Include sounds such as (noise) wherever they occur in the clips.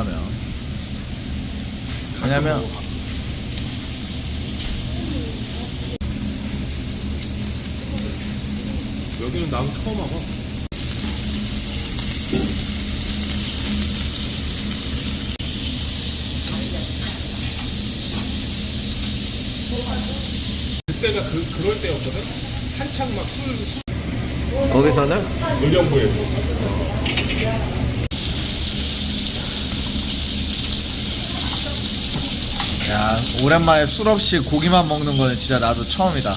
웬만하면 왜냐면 여기는 나도 처음 와봐. 그때가 그, 그럴 때였거든? 한창 막 술, 술 거기서는 의령부에 야 오랜만에 술 없이 고기만 먹는 거는 진짜 나도 처음이다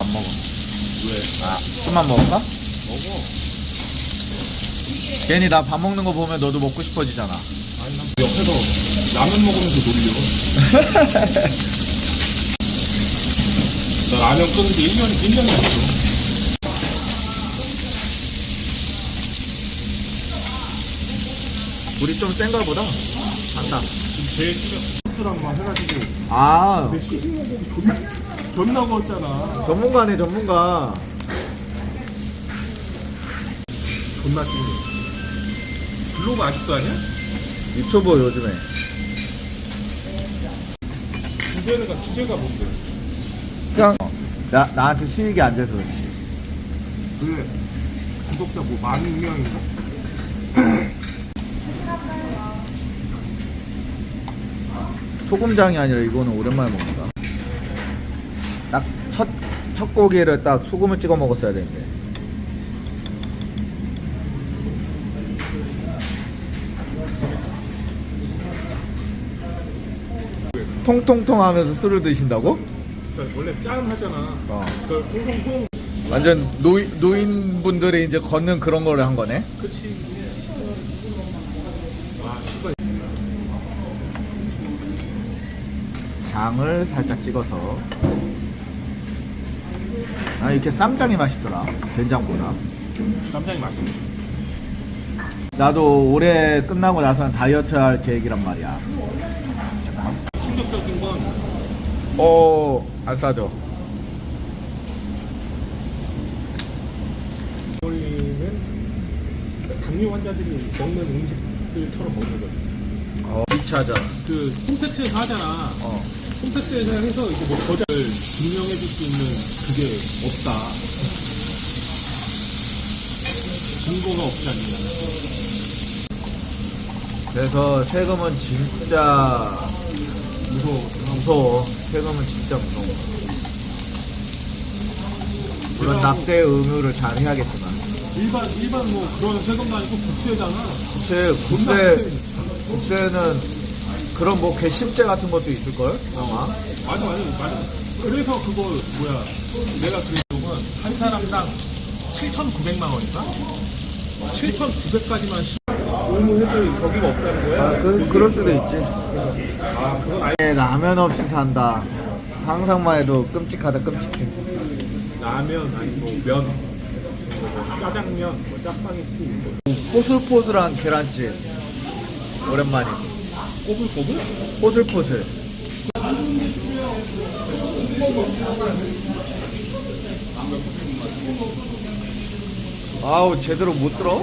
안 먹어 왜? 아 좀만 먹을까? 먹어. 괜히 나 밥 먹는 거 보면 너도 먹고 싶어지잖아 아니, 난 옆에서 라면 먹으면서 놀려. (laughs) 나 라면 끊은 지 1년, 1년이 됐어. 우리 좀센 거보다 한다 지금 제일. 소스랑 막 해가지고. 아 내 시식만 보기 존나, 존나 먹었잖아. 전문가네 전문가 존나 찡해. 블로그 아직도 아니야? 유튜버 요즘에 주제가, 주제가 뭔데? 그냥 나, 나한테 수익이 안 돼서 그렇지 그래. 구독자 뭐 만 명인가? 소금장이 아니라 이거는 오랜만에 먹는다 딱 첫 첫 고기를 딱 소금을 찍어 먹었어야 되는데 통통통 하면서 술을 드신다고? 그러니까 원래 짠 하잖아. 어. 그걸 통통통. 완전 노인, 노인분들이 이제 걷는 그런 거를 한 거네 그치. 아, 씨발. 장을 살짝 찍어서 아 이렇게 쌈장이 맛있더라 된장보다 깜짝이 맛있네. 나도 올해 끝나고 나서는 다이어트 할 계획이란 말이야 충격적인 건 어, 안 싸죠 우리는 당뇨 환자들이 먹는 음식들처럼 먹는 거지. 어, 비차죠 그 홈택스에서 하잖아. 어. 홈택스에서 해서 이제 뭐 저자를 증명해 줄 수 있는 그게 없다. 증거가 없지 않냐. 그래서 세금은 진짜 무서워. 무서워 세금은 진짜 무서워 물론 납세 의무를 잘 해야겠지만 일반 일반 뭐 그런 세금도 아니고 국세잖아. 국세 국세 국세는 그런 뭐 괘씸죄 같은 것도 있을걸? 아마. 맞아 맞아 맞아. 그래서 그거 뭐야? 내가 그 쪽은 한 사람당 7,900만 원인가? 7,900까지만 의무해줄 거기가 없다는 거야. 아, 그, 그럴 수도 있지. 아 그건 아니 예, 라면 없이 산다. 상상만 해도 끔찍하다 끔찍해. 라면 아니 뭐면. 뭐 짜장면 뭐 짜파게티. 뭐 포슬포슬한 계란찜. 오랜만에 꼬불꼬불? 꼬질꼬질. 아우 제대로 못 들어?